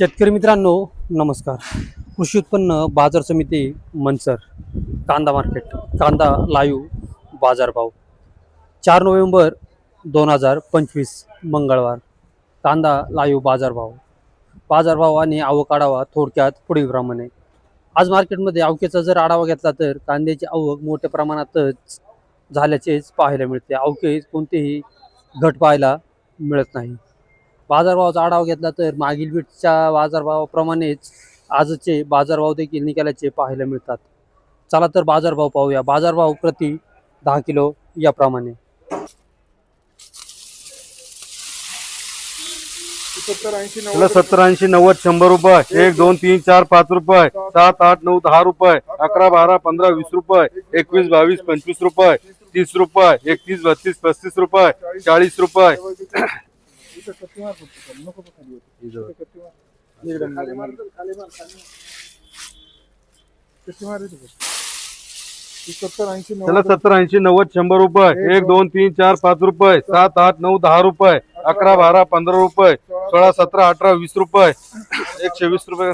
शेतकरी मित्रांनो नमस्कार. कृषी उत्पन्न बाजार समिती मनसर कांदा मार्केट कांदा लाईव्ह बाजारभाव चार नोव्हेंबर दोन हजार पंचवीस मंगळवार कांदा लाईव्ह बाजारभाव बाजारभाव आणि आवक आढावा थोडक्यात पुढीलप्रमाणे आज मार्केटमध्ये आवकेचा जर आढावा घेतला तर कांद्याची आवक मोठ्या प्रमाणातच झाल्याचेच पाहायला मिळते. अवकेत कोणतेही घट पाहायला मिळत नाही. बाजारभावाचा आढावा घेतला तर मागील बीटच्या बाजारभावाप्रमाणेच आजचे बाजारभाव देखील निकालाचे पाहायला मिळतात. चला तर बाजारभाव पाहूया. बाजारभाव प्रति दहा किलो याप्रमाणे. सत्तर ऐंशी सत्तर ऐंशी नव्वद शंभर रुपये. एक दोन तीन चार पाच रुपये. सात आठ नऊ दहा रुपये. अकरा बारा पंधरा वीस रुपये. एकवीस बावीस पंचवीस रुपये. तीस रुपये. एकतीस बत्तीस पस्तीस रुपये. चाळीस रुपये. इथं मार फक्त खाली, नको तो खाली होतं. इथं कच्ची मार. एकदम खाली मार. कच्ची मार इथं फक्त. सत्तर ऐंशी त्याला नव्वद सत्तर ऐंशी नव्वद शंभर रुपये एक दोन तीन चार पाच रुपये सात आठ नऊ दहा रुपये अकरा बारा पंधरा रुपये सोळा सतरा अठरा वीस रुपये एकशे वीस रुपये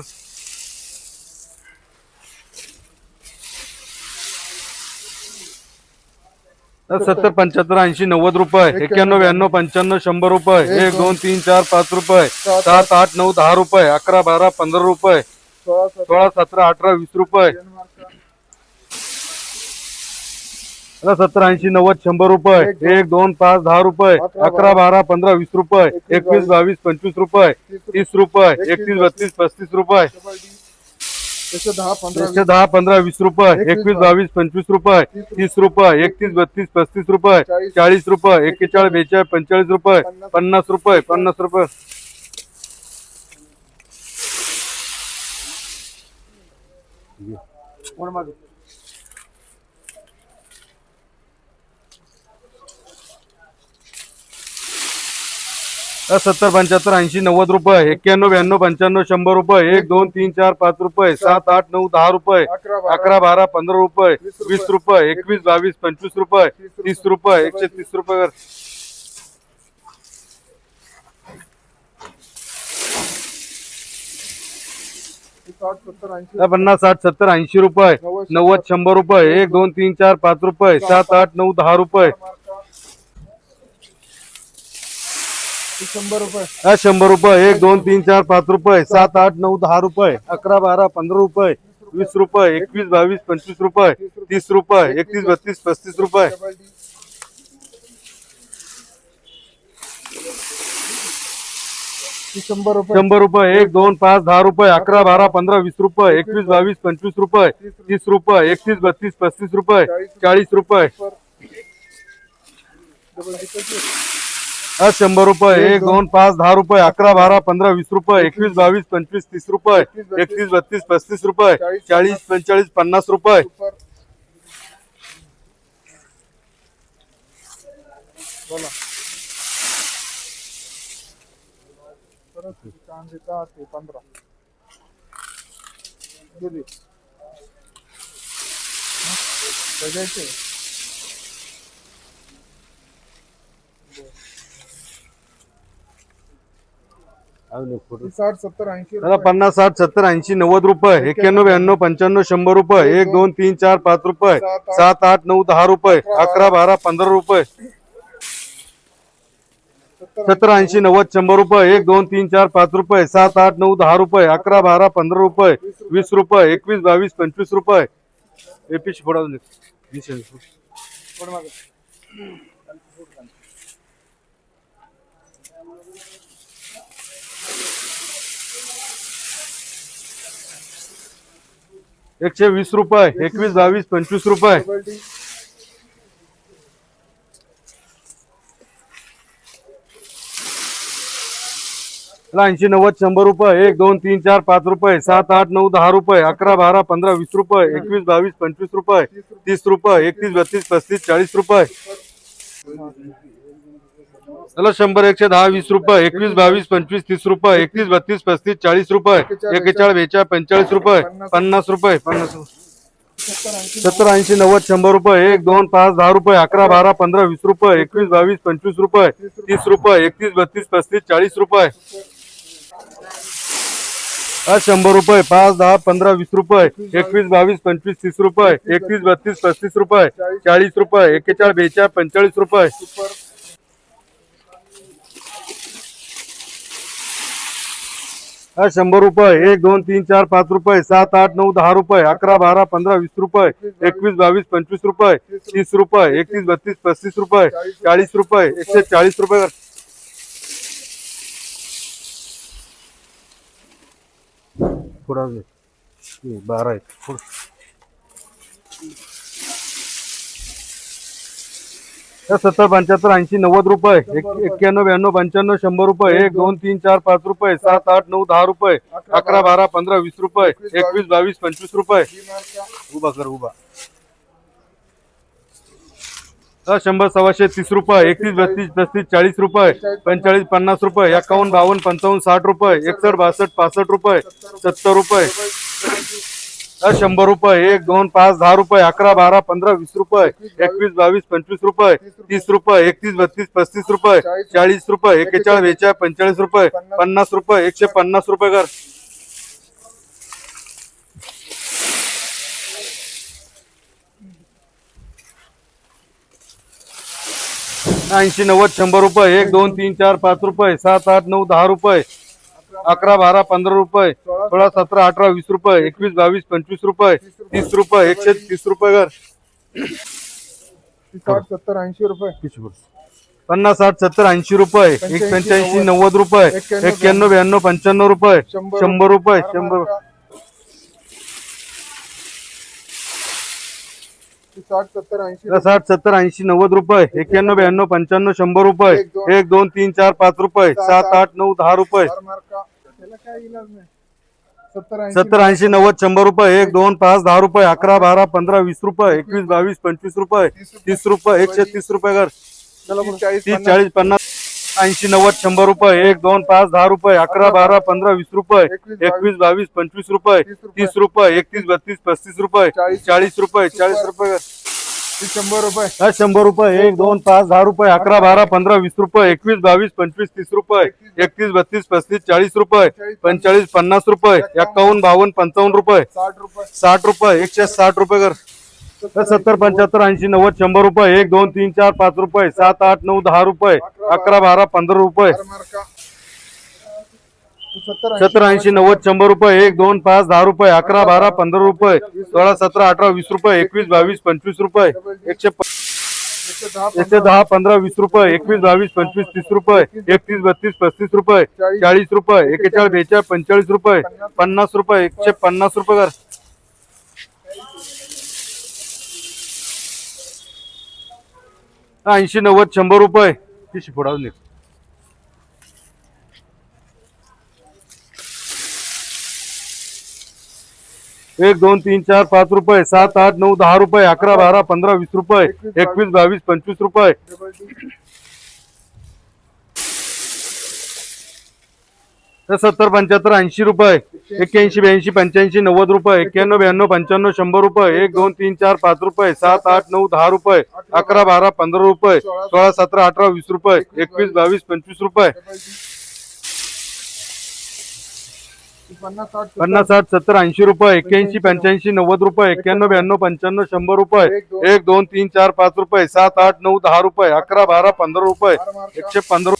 सत्तर पंच्याहत्तर ऐंशी नव्वद रुपये एक्क्याण्णव ब्याण्णव पंच्याण्णव शंभर रुपये एक दोन तीन चार पाच रुपये सात आठ नऊ दहा रुपये अकरा बारा पंधरा रुपये सोळा सतरा अठरा वीस रुपये. सत्तर ऐंशी नव्वद शंभर रुपये एक दोन पाच दहा रुपये अकरा बारा पंधरा वीस रुपये एकवीस बावीस पंचवीस रुपये तीस रुपये एकतीस बत्तीस पस्तीस रुपये. त्याचं दहा पंधरा दहा पंधरा वीस रुपये एकवीस बावीस पंचवीस रुपये तीस रुपये एकतीस बत्तीस पस्तीस रुपये चाळीस रुपये एक्केचाळीस बेचाळीस पंचेचाळीस रुपये पन्नास रुपये पन्नास रुपये वर मागे. सत्तर पंच्याहत्तर ऐंशी नव्वद रुपये एक्क्याण्णव ब्याण्णव पंच्याण्णव शंभर रुपये एक दोन तीन चार पाच रुपये सात आठ नऊ दहा रुपये अकरा बारा पंधरा रुपये वीस रुपये एकवीस बावीस पंचवीस रुपये तीस रुपये एकशे तीस रुपये पन्नास साठ सत्तर ऐंशी रुपये नव्वद शंभर रुपये एक दोन तीन चार पाच रुपये सात आठ नऊ दहा रुपये ही शंभर रुपये. हा शंभर रुपये. एक दोन तीन चार पाच रुपये. सात आठ नऊ दहा रुपये. अकरा बारा पंधरा रुपये. वीस रुपये. एकवीस बावीस पंचवीस रुपये. तीस रुपये. एकतीस बत्तीस पस्तीस रुपये. शंभर रुपये. एक दोन पाच दहा रुपये. अकरा बारा पंधरा वीस रुपये. एकवीस बावीस पंचवीस रुपये. तीस रुपये. एकतीस बत्तीस पस्तीस रुपये. चाळीस रुपये. हा शंभर रुपये एक दोन. पाच दहा रुपये अकरा बारा पंधरा वीस रुपये एकवीस. बावीस पंचवीस तीस रुपये एकतीस बत्तीस पस्तीस रुपये चाळीस पंचेचाळीस पन्नास रुपये. पंधरा. साठ सत्तर ऐंशी त्याला पन्नास साठ सत्तर ऐंशी नव्वद रुपये एक्क्याण्णव ब्याण्णव पंच्याण्णव शंभर रुपये एक दोन तीन चार पाच रुपये सात आठ नऊ दहा रुपये अकरा बारा पंधरा रुपये. सत्तर ऐंशी नव्वद शंभर रुपये एक दोन तीन चार पाच रुपये सात आठ नऊ दहा रुपये अकरा बारा पंधरा रुपये वीस रुपये. एकवीस बावीस पंचवीस रुपये. एपीशी फोडा वीस एकशे वीस रुपये एकवीस बावीस पंचवीस रुपये. ऐंशी नव्वद शंभर रुपये एक दोन तीन चार पाच रुपये सात आठ नऊ दहा रुपये अकरा बारा पंधरा वीस रुपये एकवीस बावीस पंचवीस रुपये तीस रुपये एकतीस बत्तीस पस्तीस चाळीस रुपये. त्याला शंभर एकशे दहा वीस रुपये एकवीस बावीस पंचवीस तीस रुपये एकतीस बत्तीस पस्तीस चाळीस रुपये एकेचाळीस बेचाळीस पंचेचाळीस रुपये पन्नास रुपये पन्नास सत्तर ऐंशी नव्वद शंभर रुपये एक दोन पाच दहा रुपये अकरा बारा पंधरा वीस रुपये एकवीस बावीस पंचवीस रुपये तीस रुपये एकतीस बत्तीस पस्तीस चाळीस रुपये. हा शंभर रुपये पाच दहा पंधरा वीस रुपये एकवीस बावीस पंचवीस तीस रुपये एकतीस बत्तीस पस्तीस रुपये चाळीस रुपये एकेचाळीस बेचाळीस पंचेचाळीस रुपये सुपर हा शंभर रुपये एक दोन तीन चार पाच रुपये सात आठ नऊ दहा रुपये अकरा बारा पंधरा वीस रुपये एकवीस बावीस पंचवीस रुपये तीस रुपये एकतीस बत्तीस पस्तीस रुपये चाळीस रुपये एकशे चाळीस रुपये थोडा बारा घे. बारा सत्तर पंच्याहत्तर ऐंशी नव्वद रुपये एक्क्याण्णव ब्याण्णव पंच्याण्णव शंभर रुपये एक दोन तीन चार पाच रुपये सात आठ नऊ दहा रुपये अकरा बारा पंधरा वीस रुपये एकवीस बावीस पंचवीस रुपये. उभा कर उभा. हा, शंभर सव्वाशे तीस रुपये एकतीस बत्तीस पस्तीस चाळीस रुपये पंचेचाळीस पन्नास रुपये एकावन्न बावन्न पंचावन्न साठ रुपये एकसष्ट बासष्ट पासष्ट रुपये सत्तर रुपये. शंभर रुपये एक दोन पाच दहा रुपये अकरा बारा पंधरा वीस रुपये एकवीस बावीस पंचवीस रुपये तीस रुपये एकतीस बत्तीस पस्तीस रुपये चाळीस रुपये एक्केचाळीस बेचाळीस पंचेचाळीस रुपये पन्नास रुपये एकशे पन्नास रुपये कर. ऐंशी नव्वद शंभर रुपये एक दोन तीन चार पाच रुपये सात आठ नऊ दहा रुपये अकरा बारा पंधरा रुपये सोळा सतरा. अठरा वीस रुपये एकवीस बावीस पंचवीस रुपये तीस रुपये एकशे तीस रुपये कर साठ सत्तर ऐंशी रुपये. पन्नास साठ सत्तर ऐंशी रुपये एक पंच्याऐंशी नव्वद. रुपये एक्क्याण्णव ब्याण्णव पंच्याण्णव रुपये शंभर रुपये शंभर साठ सत्तर ऐंशी नव्वद रुपये एक्क्याण्णव ब्याण्णव पंच्याण्णव शंभर रुपये एक दोन. तीन चार पाच रुपये सात आठ. नऊ दहा रुपये. त्याला काय इलाज नाही. सत्तर ऐंशी सत्तर ऐंशी नव्वद शंभर रुपये एक दोन पाच दहा रुपये अकरा बारा पंधरा वीस रुपये एकवीस बावीस पंचवीस रुपये तीस रुपये. एकशे तीस रुपये कर. तीस, चाळीस तीस चाळीस पन्नास ऐंशी नव्वद शंभर रुपये एक दोन पाच दहा रुपये अकरा बारा पंधरा वीस रुपये एकवीस बावीस. पंचवीस रुपये तीस रुपये. एकतीस बत्तीस पस्तीस रुपये चाळीस. रुपये चाळीस रुपये कर. शंभर रुपये. हा, शंभर रुपये एक दोन पाच दहा रुपये अकरा बारा पंधरा वीस रुपये एकवीस बावीस पंचवीस तीस रुपये एकतीस बत्तीस पस्तीस चाळीस रुपये पंचेचाळीस पन्नास रुपये एकावन्न बावन्न पंचावन्न रुपये साठ रुपये. साठ रुपये एकशे साठ रुपये कर. तर सत्तर पंच्याहत्तर ऐंशी नव्वद शंभर रुपये एक दोन तीन चार पाच रुपये सात आठ नऊ दहा रुपये अकरा बारा पंधरा रुपये. सत्तर ऐंशी नव्वद शंभर रुपये एक दोन पाच दहा रुपये अकरा बारा पंधरा रुपये सोळा सतरा अठरा वीस रुपये एकवीस बावीस पंचवीस रुपये एकशे प- एकशे दहा पंधरा वीस रुपये एकवीस बावीस पंचवीस तीस रुपये एकतीस बत्तीस पस्तीस रुपये चाळीस रुपये एकेचाळीस बेचाळीस पंचेचाळीस रुपये पन्नास रुपये एकशे पन्नास रुपये कर. ऐंशी नव्वद शंभर रुपये. ती शिफोडा निघ एक दोन तीन चार पाच रुपये सात आठ नऊ दहा रुपये अकरा बारा पंधरा वीस रुपये एकवीस बावीस पंचवीस रुपये. सत्तर पंच्याहत्तर ऐंशी रुपये एक्क्याऐंशी ब्याऐंशी पंच्याऐंशी नव्वद रुपये एक्क्याण्णव ब्याण्णव पंच्याण्णव शंभर रुपये एक दोन तीन चार पाच रुपये सात आठ नऊ दहा रुपये अकरा बारा पंधरा रुपये सोळा सतरा अठरा वीस रुपये एकवीस बावीस पंचवीस रुपये. पन्नास साठ सत्तर, ऐंशी रुपये एक्क्याऐंशी पंच्याऐंशी नव्वद रुपये एक्क्याण्णव ब्याण्णव पंच्याण्णव शंभर रुपये. एक दोन. तीन चार पाच रुपये. सात आठ नऊ दहा रुपये. अकरा बारा पंधरा रुपये. एकशे पंधरा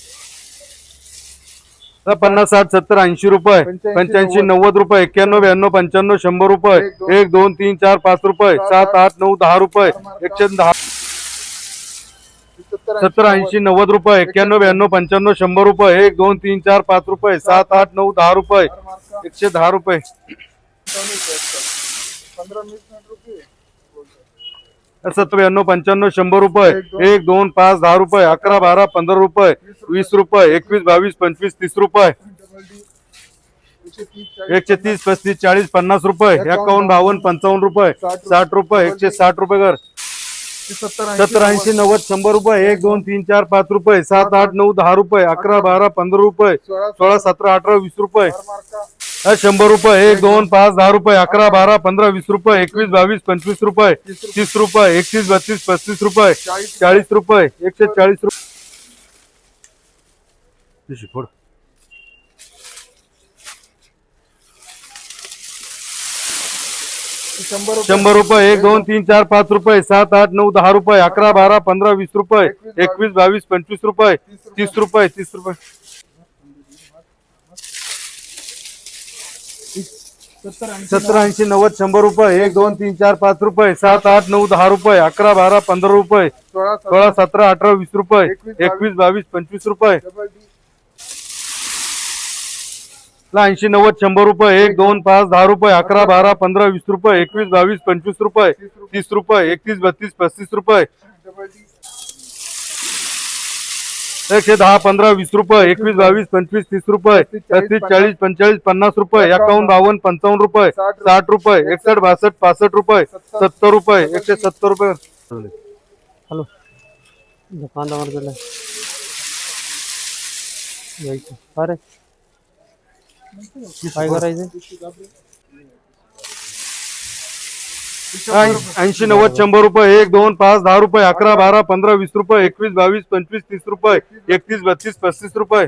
पन्नास साठ सत्तर ऐंशी रुपये. पंच्याऐंशी नव्वद. रुपये. एक्क्याण्णव ब्याण्णव पंच्याण्णव शंभर रुपये. एक दोन. तीन चार पाच रुपये. सात आठ नऊ दहा रुपये. एकशे दहा सत्तर ऐंशी नव्वद रुपये एक्क्याण्णव ब्याण्णव पंच्याण्णव शंभर रुपये एक दोन तीन चार पाच रुपये सात आठ नऊ दहा रुपये एकशे दहा रुपये. चालू सत्तर ब्याण्णव पंच्याण्णव शंभर रुपये एक दोन पाच दहा रुपये अकरा बारा पंधरा रुपये वीस रुपये एकवीस बावीस पंचवीस तीस रुपये. एकशे तीस एकशे तीस पस्तीस चाळीस पन्नास रुपये एकावन्न बावन्न पंचावन्न रुपये साठ रुपये एकशे साठ रुपये कर. सत्तर ऐंशी नव्वद शंभर रुपये एक दोन तीन चार पाच रुपये सात आठ नऊ दहा रुपये अकरा बारा पंधरा रुपये सोळा सतरा अठरा वीस रुपये हा, शंभर रुपये एक दोन पाच दहा रुपये अकरा बारा पंधरा वीस रुपये एकवीस बावीस पंचवीस रुपये तीस रुपये एकतीस बत्तीस पस्तीस रुपये चाळीस रुपये एकशे चाळीस रुपये. शंभर रुपये. एक दोन तीन चार पाच रुपये सात आठ नऊ दहा रुपये अकरा बारा पंधरा वीस रुपये एकवीस बावीस पंचवीस रुपये तीस रुपये तीस रुपये. सत्तर ऐंशी सतरा ऐंशी नव्वद शंभर रुपये एक दोन तीन चार पाच रुपये सात आठ नऊ दहा रुपये अकरा बारा पंधरा रुपये सोळा सतरा अठरा वीस रुपये एकवीस बावीस पंचवीस रुपये. ला ऐंशी नव्वद शंभर रुपये एक दोन पाच दहा रुपये अकरा बारा पंधरा वीस रुपये एकवीस बावीस पंचवीस रुपये तीस रुपये एकतीस बत्तीस पस्तीस रुपये. एकशे दहा पंधरा वीस रुपये एकवीस बावीस पंचवीस तीस रुपये पस्तीस चाळीस पंचेचाळीस पन्नास रुपये एकावन्न बावन्न पंचावन्न रुपये साठ रुपये एकसष्ट बासष्ट पासष्ट रुपये सत्तर रुपये एकशे सत्तर रुपये. हॅलो. दुकानदार गेलं अरे. काय करायचं ऐंशी नव्वद शंभर रुपये एक दोन पाच दहा रुपये अकरा बारा पंधरा वीस रुपये एकवीस बावीस पंचवीस तीस रुपये एकतीस बत्तीस पस्तीस रुपये.